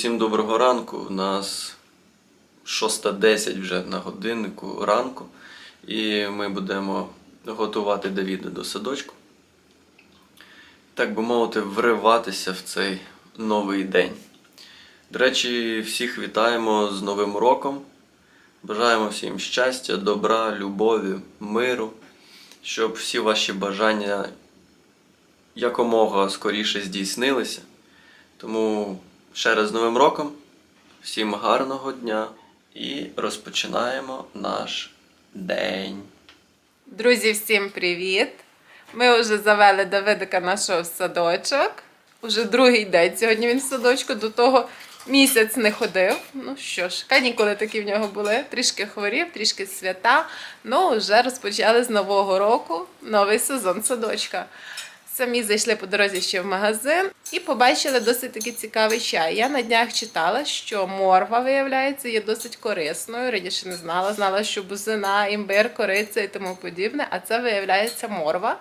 всім доброго ранку. У нас 6.10 вже на годиннику ранку. І ми будемо готувати Давіда до садочку. Так би мовити, вриватися в цей новий день. До речі, всіх вітаємо з Новим роком. Бажаємо всім щастя, добра, любові, миру, щоб всі ваші бажання якомога скоріше здійснилися. Тому ще раз з Новим роком, всім гарного дня і розпочинаємо наш день. Друзі, всім привіт! Ми вже завели Давидика нашого садочок. Уже другий день сьогодні він в садочку, до того місяць не ходив. Ну що ж, канікули такі в нього були. Трішки хворів, трішки свята. Ну, вже розпочали з нового року новий сезон садочка. Самі зайшли по дорозі ще в магазин і побачили досить таки цікавий чай. Я на днях читала, що морва, виявляється, є досить корисною. Раніше не знала, знала, що бузина, імбир, кориця і тому подібне. А це виявляється морва.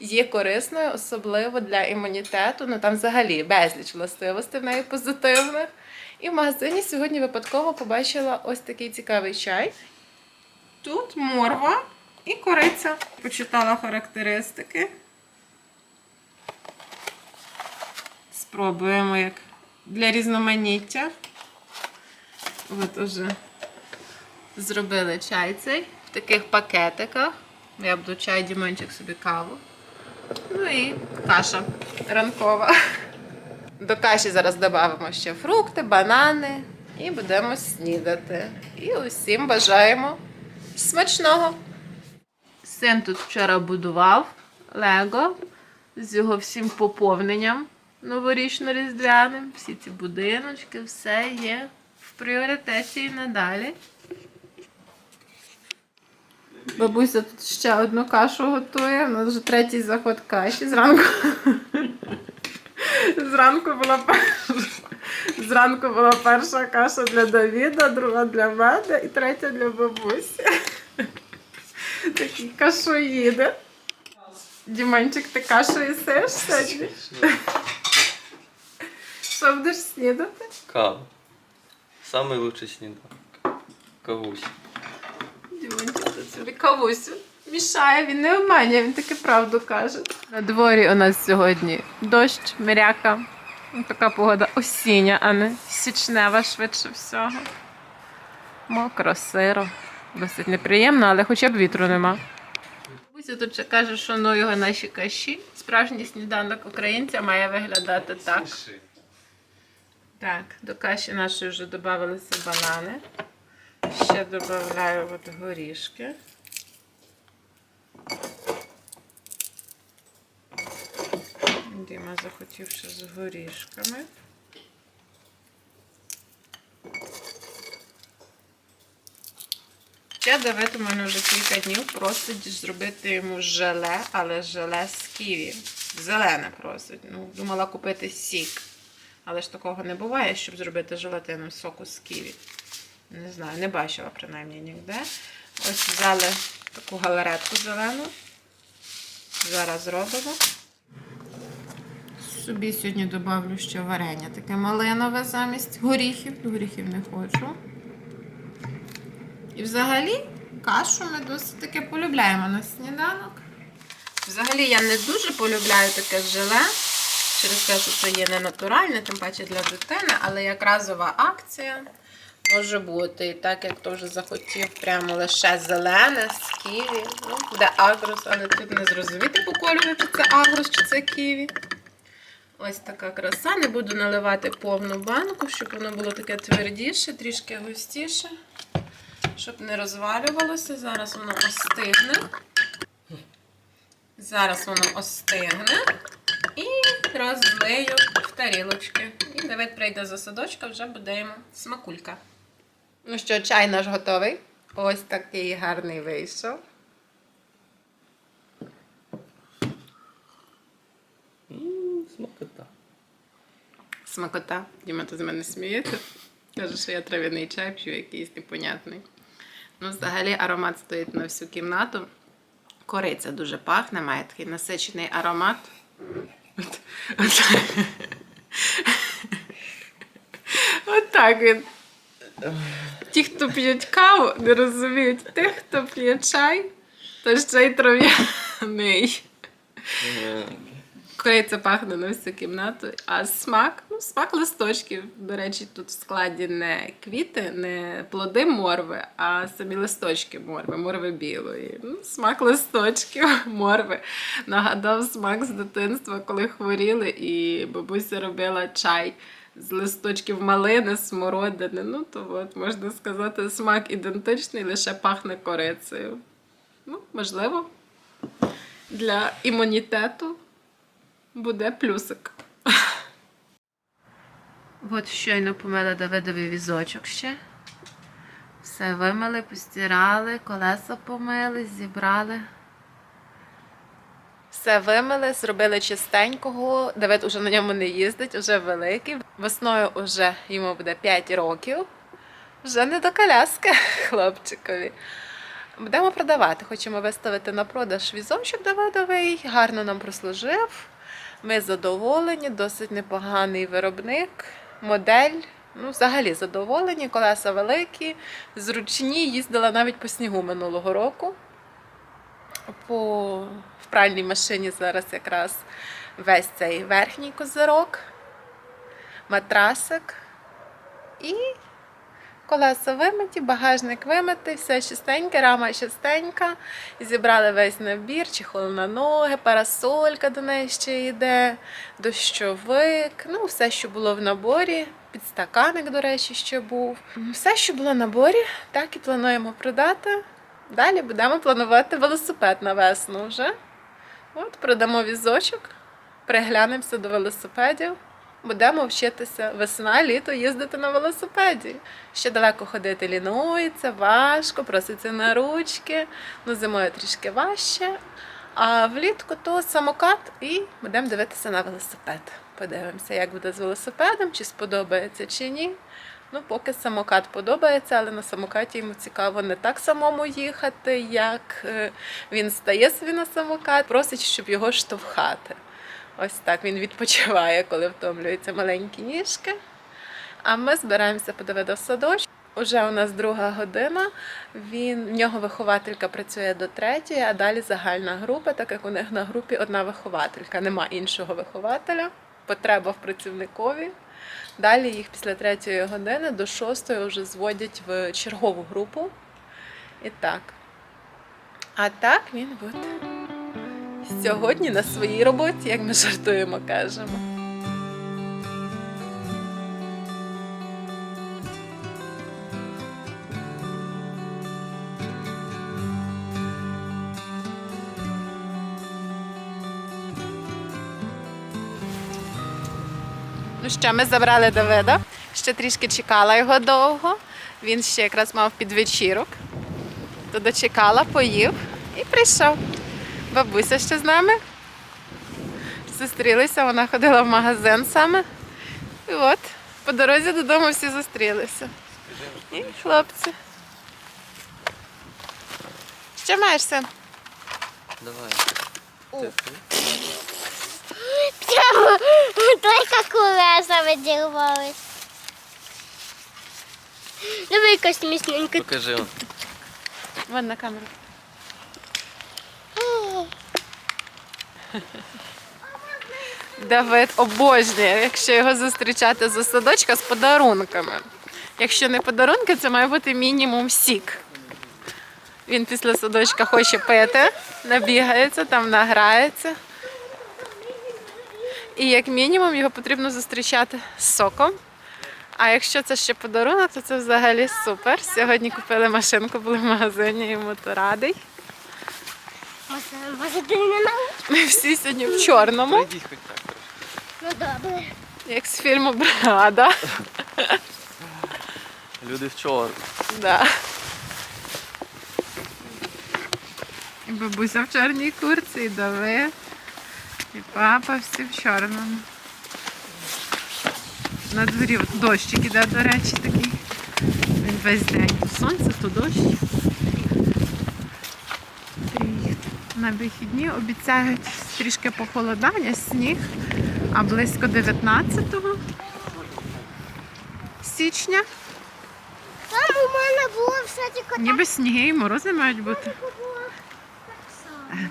Є корисною, особливо для імунітету. Ну там взагалі безліч властивостей в неї позитивних. І в магазині сьогодні випадково побачила ось такий цікавий чай. Тут морва і кориця. Почитала характеристики. Спробуємо як для різноманіття. От уже зробили чай цей в таких пакетиках. Я буду чай, Дімончик собі каву. Ну і каша ранкова. До каші зараз додамо ще фрукти, банани і будемо снідати. І усім бажаємо смачного! Син тут вчора будував Лего з його всім поповненням новорічно-різдвяним. Всі ці будиночки, все є в пріоритеті і надалі. Бабуся тут ще одну кашу готує. У нас вже третій заход каші зранку. Зранку була. Зранку була перша каша для Давіда, друга для мене і третя для бабусі. Такий кашоїди. Дімончик, ти кашу їсиш сьогодні? Що будеш снідати? Кава. Самий лучший сніданок. Кавусь. Собі кавусю мішає, він не обманює, він таки правду каже. На дворі у нас сьогодні дощ, миряка. Ну, Така погода осіння, а не січнева швидше всього. Мокро, сиро. Досить неприємно, але хоча б вітру нема. Бабуся тут ще каже, що ну його наші каші. Справжній сніданок українця має виглядати так. Так, до каші нашої вже додавалися банани. Ще додаю горішки. Діма захотів ще з горішками. Ще Давид у мене вже кілька днів просить зробити йому желе, але желе з ківі. Зелене просить. Ну, думала купити сік. Але ж такого не буває, щоб зробити желатином соку з ківі. Не знаю, не бачила принаймні ніде. Ось взяли таку галаретку зелену. Зараз зробимо. Собі сьогодні додавлю ще варення таке малинове замість горіхів. Горіхів не хочу. І взагалі кашу ми досить таки полюбляємо на сніданок. Взагалі я не дуже полюбляю таке желе. Через те, що це є не натуральне, тим паче для дитини, але як разова акція може бути. І так як то вже захотів прямо лише зелене з ківі. Ну, буде агрос, але тут не зрозуміти по кольору, чи це агрос, чи це ківі. Ось така краса. Не буду наливати повну банку, щоб воно було таке твердіше, трішки густіше, щоб не розвалювалося. Зараз воно остигне. Зараз воно остигне. Розлию в тарілочки. І Давид прийде за садочка, вже буде йому смакулька. Ну що, чай наш готовий. Ось такий гарний вийшов. Смакота. Смакота. Діма, ти з мене сміється. Каже, що я трав'яний чай п'ю якийсь непонятний. Ну, взагалі аромат стоїть на всю кімнату. Кориця дуже пахне, має такий насичений аромат. От- от- Отак він. Ті, хто п'ють каву, не розуміють. Тих, хто п'є чай, то ще й трав'яний. Кориця пахне на всю кімнату, а смак, ну, смак листочків. До речі, тут в складі не квіти, не плоди морви, а самі листочки морви, морви білої. Ну, смак листочків морви. Нагадав смак з дитинства, коли хворіли, і бабуся робила чай з листочків малини, смородини. Ну, то от, можна сказати, смак ідентичний, лише пахне корицею. Ну, можливо, для імунітету буде плюсик. От щойно помила Давидовий візочок ще. Все вимили, постирали, колеса помили, зібрали. Все вимили, зробили чистенького. Давид уже на ньому не їздить, вже великий. Весною вже йому буде 5 років. Вже не до коляски хлопчикові. Будемо продавати. Хочемо виставити на продаж візочок Давидовий. Гарно нам прослужив. Ми задоволені, досить непоганий виробник, модель. Ну, взагалі задоволені, колеса великі, зручні. Їздила навіть по снігу минулого року. По в пральній машині зараз якраз весь цей верхній козирок, матрасик і колеса вимиті, багажник вимитий, все чистеньке, рама чистенька. Зібрали весь набір, чехол на ноги, парасолька до неї ще йде, дощовик, ну все, що було в наборі. Підстаканник, до речі, ще був. Все, що було в наборі, так і плануємо продати. Далі будемо планувати велосипед на весну вже. От, продамо візочок, приглянемося до велосипедів. Будемо вчитися весна, літо їздити на велосипеді. Ще далеко ходити лінується, важко, проситься на ручки. Ну, зимою трішки важче. А влітку то самокат і будемо дивитися на велосипед. Подивимося, як буде з велосипедом, чи сподобається, чи ні. Ну, поки самокат подобається, але на самокаті йому цікаво не так самому їхати, як е, він стає собі на самокат, просить, щоб його штовхати. Ось так він відпочиває, коли втомлюються маленькі ніжки. А ми збираємося в садочок. Уже у нас друга година. Він в нього вихователька працює до третьої, а далі загальна група, так як у них на групі одна вихователька, нема іншого вихователя. Потреба в працівникові. Далі їх після третьої години до шостої вже зводять в чергову групу. І так. А так він от сьогодні на своїй роботі, як ми жартуємо, кажемо. Ну що, ми забрали Давида. Ще трішки чекала його довго. Він ще якраз мав підвечірок. То дочекала, поїв і прийшов. Бабуся ще з нами. Зустрілися, вона ходила в магазин саме. І от, по дорозі додому всі зустрілися. І хлопці. Що маєш син? Давай. Прямо только колеса видірвались. Диви, якась смішненька. Покажи. Вон на камеру. Давид обожнює, якщо його зустрічати за садочка з подарунками. Якщо не подарунки, це має бути мінімум сік. Він після садочка хоче пити, набігається, там награється. І як мінімум його потрібно зустрічати з соком. А якщо це ще подарунок, то це взагалі супер. Сьогодні купили машинку, були в магазині, йому то радий. Може, може, ти не нау? Ми всі сьогодні в чорному, Пройдіть хоч так. Ну добре. як з фільму Бригада. Люди в чорному. Да. І бабуся в чорній курці, і Давид, і папа всі в чорному. На дворі от дощик іде, до речі, такий. Він весь день. То сонце, то дощ. На вихідні обіцяють трішки похолодання, сніг, а близько 19-го січня. Там у мене було все тільки Ніби сніги і морози мають бути.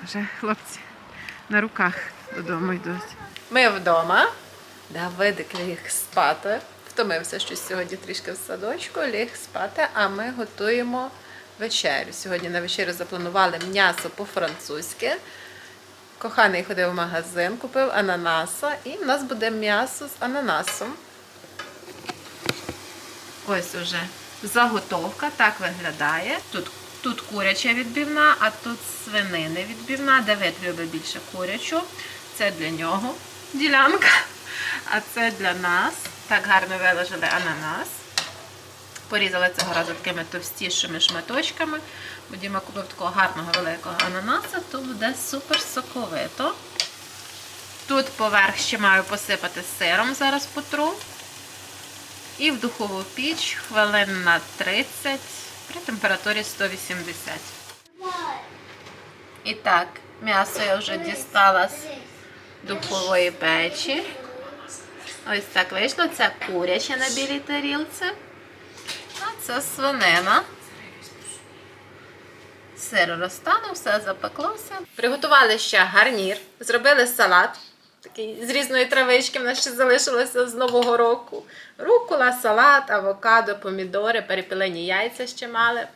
Вже хлопці на руках додому йдуть. Ми вдома. Давидик ліг спати. Втомився щось сьогодні трішки в садочку, ліг спати, а ми готуємо вечерю. Сьогодні на вечерю запланували м'ясо по-французьки. Коханий ходив в магазин, купив ананаса, і в нас буде м'ясо з ананасом. Ось уже заготовка, так виглядає. Тут, тут куряча відбивна, а тут свинини відбивна. Давид любить більше курячу. Це для нього ділянка, а це для нас. Так гарно виложили ананас. Порізали цього разу такими товстішими шматочками. Бо Діма купив такого гарного великого ананаса, то буде супер соковито. Тут поверх ще маю посипати сиром, зараз потру. І в духову піч хвилин на 30 при температурі 180. І так, м'ясо я вже дістала з духової печі. Ось так вийшло. Це куряче на білій тарілці. Це свинина. Сир розтанув, все запеклося. Приготували ще гарнір, зробили салат. Такий з різної травички в нас ще залишилося з Нового року. Рукола, салат, авокадо, помідори, перепілені яйця ще мали.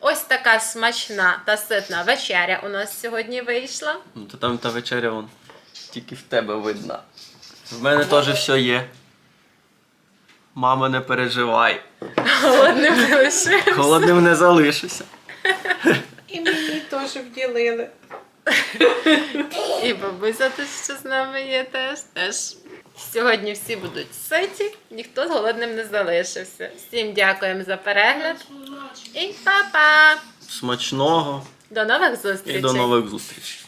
Ось така смачна та ситна вечеря у нас сьогодні вийшла. Ну, то там та вечеря вон тільки в тебе видна. В мене теж все є. Мама, не переживай. Голодним не лише. Холодним не залишуся. І мені теж вділили. І бабуся теж що з нами є теж. теж. Сьогодні всі будуть ситі, ніхто з голодним не залишився. Всім дякуємо за перегляд. І па-па! Смачного До нових і зустрічей! до нових зустрічей.